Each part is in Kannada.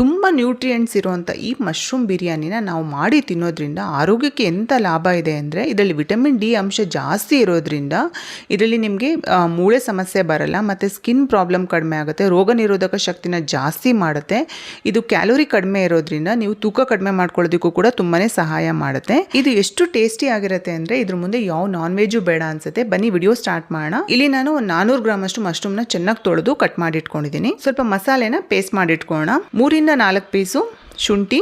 ತುಂಬ ನ್ಯೂಟ್ರಿಯೆಂಟ್ಸ್ ಇರುವಂಥ ಈ ಮಶ್ರೂಮ್ ಬಿರಿಯಾನಿನ ನಾವು ಮಾಡಿ ತಿನ್ನೋದ್ರಿಂದ ಆರೋಗ್ಯಕ್ಕೆ ಎಂಥ ಲಾಭ ಇದೆ ಅಂದರೆ ಇದರಲ್ಲಿ ವಿಟಮಿನ್ ಡಿ ಅಂಶ ಜಾಸ್ತಿ ಇರೋದ್ರಿಂದ ಇದರಲ್ಲಿ ನಿಮಗೆ ಮೂಳೆ ಸಮಸ್ಯೆ ಬರಲ್ಲ ಮತ್ತು ಸ್ಕಿನ್ ಪ್ರಾಬ್ಲಮ್ ಕಡಿಮೆ ಆಗುತ್ತೆ, ರೋಗ ನಿರೋಧಕ ಶಕ್ತಿನ ಜಾಸ್ತಿ ಮಾಡುತ್ತೆ. ಇದು ಕ್ಯಾಲೋರಿ ಕಡಿಮೆ ಇರೋದ್ರಿಂದ ನೀವು ತೂಕ ಕಡಿಮೆ ಮಾಡ್ಕೊಳ್ಳೋದಕ್ಕೂ ಕೂಡ ತುಂಬಾ ಸಹಾಯ ಮಾಡುತ್ತೆ. ಇದು ಎಷ್ಟು ಟೇಸ್ಟಿ ಆಗಿರುತ್ತೆ ಅಂದರೆ ಇದ್ರ ಮುಂದೆ ಯಾವ ನಾನ್ ವೆಜ್ಜು ಬೇಡ ಅನ್ಸುತ್ತೆ. ಬನ್ನಿ ವಿಡಿಯೋ ಸ್ಟಾರ್ಟ್ ಮಾಡೋಣ. ಇಲ್ಲಿ ನಾನು ಒಂದು ನಾನ್ನೂರು ಗ್ರಾಮ್ ಅಷ್ಟು ಮಶ್ರೂಮ್ನ ಚೆನ್ನಾಗಿ ತೊಳೆದು ಕಟ್ ಮಾಡಿ ಇಟ್ಕೊಂಡಿದ್ದೀನಿ ಸ್ವಲ್ಪ ಮಸಾಲೆನ ಪೇಸ್ಟ್ ಮಾಡಿ ಮೂರಿಂದ ನಾಲ್ಕು ಪೀಸು ಶುಂಠಿ,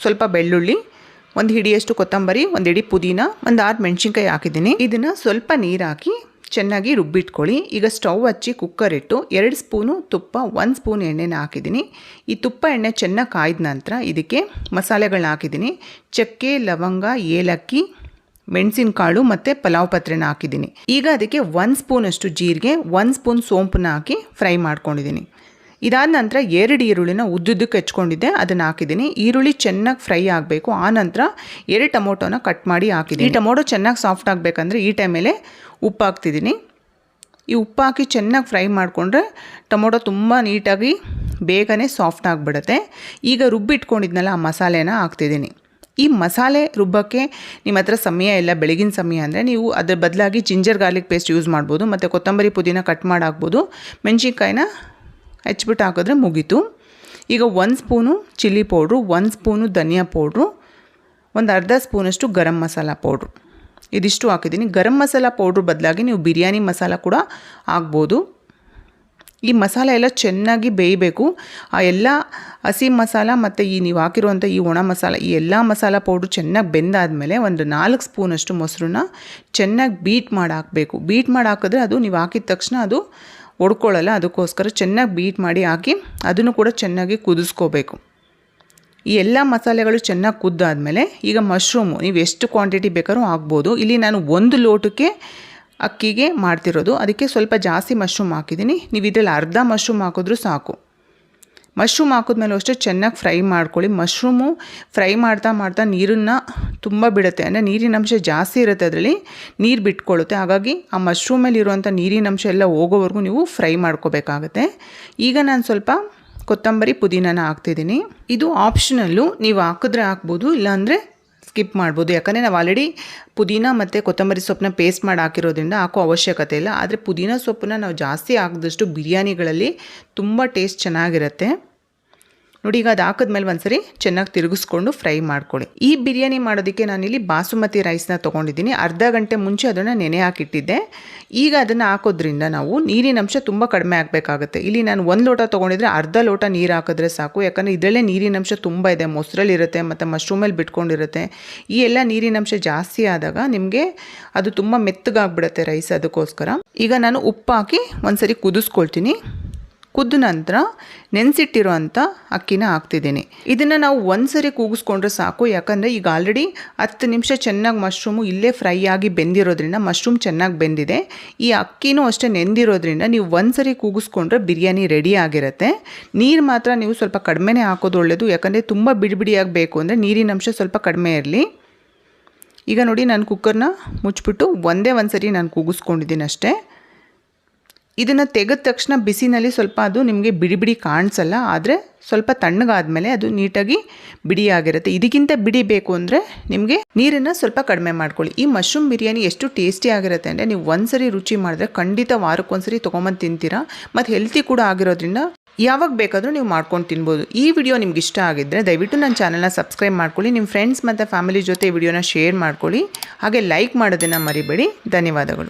ಸ್ವಲ್ಪ ಬೆಳ್ಳುಳ್ಳಿ, ಒಂದು ಹಿಡಿಯಷ್ಟು ಕೊತ್ತಂಬರಿ, ಒಂದು ಹಿಡಿ ಪುದೀನ, ಒಂದು ಆರು ಮೆಣಸಿನ್ಕಾಯಿ ಹಾಕಿದ್ದೀನಿ. ಇದನ್ನು ಸ್ವಲ್ಪ ನೀರು ಹಾಕಿ ಚೆನ್ನಾಗಿ ರುಬ್ಬಿಟ್ಕೊಳ್ಳಿ. ಈಗ ಸ್ಟವ್ ಹಚ್ಚಿ ಕುಕ್ಕರ್ ಇಟ್ಟು ಎರಡು ಸ್ಪೂನು ತುಪ್ಪ, ಒಂದು ಸ್ಪೂನ್ ಎಣ್ಣೆನ ಹಾಕಿದ್ದೀನಿ. ಈ ತುಪ್ಪ ಎಣ್ಣೆ ಚೆನ್ನಾಗಿ ಕಾಯ್ದ ನಂತರ ಇದಕ್ಕೆ ಮಸಾಲೆಗಳನ್ನ ಹಾಕಿದ್ದೀನಿ. ಚಕ್ಕೆ, ಲವಂಗ, ಏಲಕ್ಕಿ, ಮೆಣಸಿನಕಾಳು ಮತ್ತು ಪಲಾವ್ ಪತ್ರೆನ ಹಾಕಿದ್ದೀನಿ. ಈಗ ಅದಕ್ಕೆ ಒಂದು ಸ್ಪೂನಷ್ಟು ಜೀರಿಗೆ, ಒಂದು ಸ್ಪೂನ್ ಸೋಂಪನ್ನ ಹಾಕಿ ಫ್ರೈ ಮಾಡ್ಕೊಂಡಿದ್ದೀನಿ. ಇದಾದ ನಂತರ ಎರಡು ಈರುಳ್ಳಿನ ಉದ್ದುದ್ದಕ್ಕೆ ಹೆಚ್ಕೊಂಡಿದ್ದೆ ಅದನ್ನು ಹಾಕಿದ್ದೀನಿ. ಈರುಳ್ಳಿ ಚೆನ್ನಾಗಿ ಫ್ರೈ ಆಗಬೇಕು. ಆ ನಂತರ ಎರಡು ಟೊಮೊಟೊನ ಕಟ್ ಮಾಡಿ ಹಾಕಿದ್ದೀನಿ. ಈ ಟೊಮೊಟೊ ಚೆನ್ನಾಗಿ ಸಾಫ್ಟ್ ಆಗಬೇಕಂದ್ರೆ ಈ ಟೈಮಲ್ಲೇ ಉಪ್ಪು ಹಾಕ್ತಿದ್ದೀನಿ. ಈ ಉಪ್ಪು ಹಾಕಿ ಚೆನ್ನಾಗಿ ಫ್ರೈ ಮಾಡಿಕೊಂಡ್ರೆ ಟೊಮೊಟೊ ತುಂಬ ನೀಟಾಗಿ ಬೇಗನೆ ಸಾಫ್ಟ್ ಆಗಿಬಿಡುತ್ತೆ. ಈಗ ರುಬ್ಬಿಟ್ಕೊಂಡಿದ್ನಲ್ಲ ಆ ಮಸಾಲೆನ ಹಾಕ್ತಿದ್ದೀನಿ. ಈ ಮಸಾಲೆ ರುಬ್ಬಕ್ಕೆ ನಿಮ್ಮ ಹತ್ರ ಸಮಯ ಇಲ್ಲ, ಬೆಳಗಿನ ಸಮಯ ಅಂದರೆ ನೀವು ಅದರ ಬದಲಾಗಿ ಜಿಂಜರ್ ಗಾರ್ಲಿಕ್ ಪೇಸ್ಟ್ ಯೂಸ್ ಮಾಡ್ಬೋದು, ಮತ್ತು ಕೊತ್ತಂಬರಿ ಪುದೀನ ಕಟ್ ಮಾಡಿ ಹಾಕ್ಬೋದು ಮೆಣಸಿನ್ಕಾಯಿನ ಹೆಚ್ಚಿಬಿಟ್ಟು ಹಾಕಿದ್ರೆ ಮುಗೀತು. ಈಗ ಒಂದು ಸ್ಪೂನು ಚಿಲ್ಲಿ ಪೌಡ್ರು, ಒಂದು ಸ್ಪೂನು ಧನಿಯಾ ಪೌಡ್ರು, ಒಂದು ಅರ್ಧ ಸ್ಪೂನಷ್ಟು ಗರಂ ಮಸಾಲ ಪೌಡ್ರು. ಇದಿಷ್ಟು ಹಾಕಿದ್ದೀನಿ. ಗರಂ ಮಸಾಲ ಪೌಡ್ರ್ ಬದಲಾಗಿ ನೀವು ಬಿರಿಯಾನಿ ಮಸಾಲ ಕೂಡ ಆಗ್ಬೋದು ಈ ಮಸಾಲ ಎಲ್ಲ ಚೆನ್ನಾಗಿ ಬೇಯಬೇಕು. ಆ ಎಲ್ಲ ಹಸಿ ಮಸಾಲ ಮತ್ತು ಈ ನೀವು ಹಾಕಿರುವಂಥ ಈ ಒಣ ಮಸಾಲ, ಈ ಎಲ್ಲ ಮಸಾಲ ಪೌಡ್ರು ಚೆನ್ನಾಗಿ ಬೆಂದಾದಮೇಲೆ ಒಂದು ನಾಲ್ಕು ಸ್ಪೂನಷ್ಟು ಮೊಸರನ್ನ ಚೆನ್ನಾಗಿ ಬೀಟ್ ಮಾಡಿ ಹಾಕಬೇಕು. ಬೀಟ್ ಮಾಡಿ ಹಾಕಿದ್ರೆ ಅದು ನೀವು ಹಾಕಿದ ತಕ್ಷಣ ಅದು ಒಡ್ಕೊಳ್ಳಲ್ಲ, ಅದಕ್ಕೋಸ್ಕರ ಚೆನ್ನಾಗಿ ಬೀಟ್ ಮಾಡಿ ಹಾಕಿ ಅದನ್ನು ಕೂಡ ಚೆನ್ನಾಗಿ ಕುದಿಸ್ಕೋಬೇಕು. ಈ ಎಲ್ಲ ಮಸಾಲೆಗಳು ಚೆನ್ನಾಗಿ ಕುದ್ದಾದಮೇಲೆ ಈಗ ಮಶ್ರೂಮು ನೀವು ಎಷ್ಟು ಕ್ವಾಂಟಿಟಿ ಬೇಕಾದ್ರೂ ಹಾಕ್ಬೋದು. ಇಲ್ಲಿ ನಾನು ಒಂದು ಲೋಟಕ್ಕೆ ಅಕ್ಕಿಗೆ ಮಾಡ್ತಿರೋದು. ಅದಕ್ಕೆ ಸ್ವಲ್ಪ ಜಾಸ್ತಿ ಮಶ್ರೂಮ್ ಹಾಕಿದ್ದೀನಿ. ನೀವು ಇದರಲ್ಲಿ ಅರ್ಧ ಮಶ್ರೂಮ್ ಹಾಕಿದ್ರೂ ಸಾಕು. ಮಶ್ರೂಮ್ ಹಾಕಿದ್ಮೇಲೂ ಅಷ್ಟೇ ಚೆನ್ನಾಗಿ ಫ್ರೈ ಮಾಡ್ಕೊಳ್ಳಿ. ಮಶ್ರೂಮು ಫ್ರೈ ಮಾಡ್ತಾ ಮಾಡ್ತಾ ನೀರನ್ನು ತುಂಬ ಬಿಡುತ್ತೆ. ಅಂದರೆ ನೀರಿನ ಅಂಶ ಜಾಸ್ತಿ ಇರುತ್ತೆ ಅದರಲ್ಲಿ. ನೀರು ಬಿಟ್ಕೊಳ್ಳುತ್ತೆ. ಹಾಗಾಗಿ ಆ ಮಶ್ರೂಮಲ್ಲಿ ಇರುವಂಥ ನೀರಿನ ಅಂಶ ಎಲ್ಲ ಹೋಗೋವರೆಗೂ ನೀವು ಫ್ರೈ ಮಾಡ್ಕೋಬೇಕಾಗತ್ತೆ. ಈಗ ನಾನು ಸ್ವಲ್ಪ ಕೊತ್ತಂಬರಿ ಪುದೀನನ ಹಾಕ್ತಿದ್ದೀನಿ. ಇದು ಆಪ್ಷನಲ್ಲು ನೀವು ಹಾಕಿದ್ರೆ ಹಾಕ್ಬೋದು. ಇಲ್ಲಾಂದರೆ ಸ್ಕಿಪ್ ಮಾಡ್ಬೋದು. ಯಾಕಂದರೆ ನಾವು ಆಲ್ರೆಡಿ ಪುದೀನ ಮತ್ತು ಕೊತ್ತಂಬರಿ ಸೊಪ್ಪನ್ನ ಪೇಸ್ಟ್ ಮಾಡಿ ಹಾಕಿರೋದ್ರಿಂದ ಹಾಕೋ ಅವಶ್ಯಕತೆ ಇಲ್ಲ. ಆದರೆ ಪುದೀನ ಸೊಪ್ಪನ್ನ ನಾವು ಜಾಸ್ತಿ ಹಾಕಿದಷ್ಟು ಬಿರಿಯಾನಿಗಳಲ್ಲಿ ತುಂಬ ಟೇಸ್ಟ್ ಚೆನ್ನಾಗಿರುತ್ತೆ. ನೋಡಿ, ಈಗ ಅದು ಹಾಕಿದ್ಮೇಲೆ ಒಂದ್ಸರಿ ಚೆನ್ನಾಗಿ ತಿರುಗಿಸ್ಕೊಂಡು ಫ್ರೈ ಮಾಡ್ಕೊಳ್ಳಿ. ಈ ಬಿರಿಯಾನಿ ಮಾಡೋದಕ್ಕೆ ನಾನಿಲ್ಲಿ ಬಾಸುಮತಿ ರೈಸ್ನ ತೊಗೊಂಡಿದ್ದೀನಿ. ಅರ್ಧ ಗಂಟೆ ಮುಂಚೆ ಅದನ್ನು ನೆನೆ ಹಾಕಿಟ್ಟಿದ್ದೆ. ಈಗ ಅದನ್ನು ಹಾಕೋದ್ರಿಂದ ನಾವು ನೀರಿನ ಅಂಶ ತುಂಬ ಕಡಿಮೆ ಆಗಬೇಕಾಗುತ್ತೆ. ಇಲ್ಲಿ ನಾನು ಒಂದು ಲೋಟ ತೊಗೊಂಡಿದ್ರೆ ಅರ್ಧ ಲೋಟ ನೀರು ಹಾಕಿದ್ರೆ ಸಾಕು. ಯಾಕಂದರೆ ಇದರಲ್ಲೇ ನೀರಿನ ಅಂಶ ತುಂಬ ಇದೆ. ಮೊಸರಲ್ಲಿರುತ್ತೆ, ಮತ್ತು ಮಶ್ರೂಮಲ್ಲಿ ಬಿಟ್ಕೊಂಡಿರುತ್ತೆ. ಈ ಎಲ್ಲ ನೀರಿನ ಅಂಶ ಜಾಸ್ತಿ ಆದಾಗ ನಿಮಗೆ ಅದು ತುಂಬ ಮೆತ್ತಗಾಗ್ಬಿಡುತ್ತೆ ರೈಸ್ ಅದಕ್ಕೋಸ್ಕರ. ಈಗ ನಾನು ಉಪ್ಪು ಹಾಕಿ ಒಂದ್ಸರಿ ಕುದಿಸ್ಕೊಳ್ತೀನಿ. ಕುದ್ದ ನಂತರ ನೆನೆಸಿಟ್ಟಿರೋ ಅಂಥ ಅಕ್ಕಿನ ಹಾಕ್ತಿದ್ದೀನಿ. ಇದನ್ನು ನಾವು ಒಂದು ಸರಿ ಕೂಗಿಸ್ಕೊಂಡ್ರೆ ಸಾಕು. ಯಾಕಂದರೆ ಈಗ ಆಲ್ರೆಡಿ ಹತ್ತು ನಿಮಿಷ ಚೆನ್ನಾಗಿ ಮಶ್ರೂಮು ಇಲ್ಲೇ ಫ್ರೈ ಆಗಿ ಬೆಂದಿರೋದ್ರಿಂದ ಮಶ್ರೂಮ್ ಚೆನ್ನಾಗಿ ಬೆಂದಿದೆ. ಈ ಅಕ್ಕಿನೂ ಅಷ್ಟೇ ನೆಂದಿರೋದ್ರಿಂದ ನೀವು ಒಂದು ಸರಿ ಕೂಗಿಸ್ಕೊಂಡ್ರೆ ಬಿರಿಯಾನಿ ರೆಡಿ ಆಗಿರುತ್ತೆ. ನೀರು ಮಾತ್ರ ನೀವು ಸ್ವಲ್ಪ ಕಡಿಮೆನೇ ಹಾಕೋದು ಒಳ್ಳೆಯದು ಯಾಕಂದರೆ ತುಂಬ ಬಿಡಿಬಿಡಿಯಾಗಿ ಬೇಕು ಅಂದರೆ ನೀರಿನ ಅಂಶ ಸ್ವಲ್ಪ ಕಡಿಮೆ ಇರಲಿ. ಈಗ ನೋಡಿ, ನಾನು ಕುಕ್ಕರ್ನ ಮುಚ್ಚಿಬಿಟ್ಟು ಒಂದೇ ಒಂದು ಸರಿ ನಾನು ಕೂಗಿಸ್ಕೊಂಡಿದ್ದೀನಿ ಅಷ್ಟೇ. ಇದನ್ನು ತೆಗೆದ ತಕ್ಷಣ ಬಿಸಿನಲ್ಲಿ ಸ್ವಲ್ಪ ಅದು ನಿಮಗೆ ಬಿಡಿ ಬಿಡಿ ಕಾಣಿಸಲ್ಲ, ಆದರೆ ಸ್ವಲ್ಪ ತಣ್ಣಗಾದಮೇಲೆ ಅದು ನೀಟಾಗಿ ಬಿಡಿಯಾಗಿರುತ್ತೆ. ಇದಕ್ಕಿಂತ ಬಿಡಿ ಬೇಕು ಅಂದರೆ ನಿಮಗೆ ನೀರನ್ನು ಸ್ವಲ್ಪ ಕಡಿಮೆ ಮಾಡ್ಕೊಳ್ಳಿ. ಈ ಮಶ್ರೂಮ್ ಬಿರಿಯಾನಿ ಎಷ್ಟು ಟೇಸ್ಟಿ ಆಗಿರುತ್ತೆ ಅಂದರೆ ನೀವು ಒಂದ್ಸರಿ ರುಚಿ ಮಾಡಿದ್ರೆ ಖಂಡಿತ ವಾರಕ್ಕೊಂದ್ಸರಿ ತೊಗೊಂಬಂದು ತಿಂತೀರಾ. ಮತ್ತು ಹೆಲ್ತಿ ಕೂಡ ಆಗಿರೋದ್ರಿಂದ ಯಾವಾಗ ಬೇಕಾದರೂ ನೀವು ಮಾಡ್ಕೊಂಡು ತಿನ್ಬೋದು. ಈ ವಿಡಿಯೋ ನಿಮ್ಗೆ ಇಷ್ಟ ಆಗಿದ್ದರೆ ದಯವಿಟ್ಟು ನನ್ನ ಚಾನಲ್ನ ಸಬ್ಸ್ಕ್ರೈಬ್ ಮಾಡ್ಕೊಳ್ಳಿ ನಿಮ್ಮ ಫ್ರೆಂಡ್ಸ್ ಮತ್ತು ಫ್ಯಾಮಿಲಿ ಜೊತೆ ವಿಡಿಯೋನ ಶೇರ್ ಮಾಡ್ಕೊಳ್ಳಿ. ಹಾಗೆ ಲೈಕ್ ಮಾಡೋದನ್ನು ಮರಿಬೇಡಿ. ಧನ್ಯವಾದಗಳು.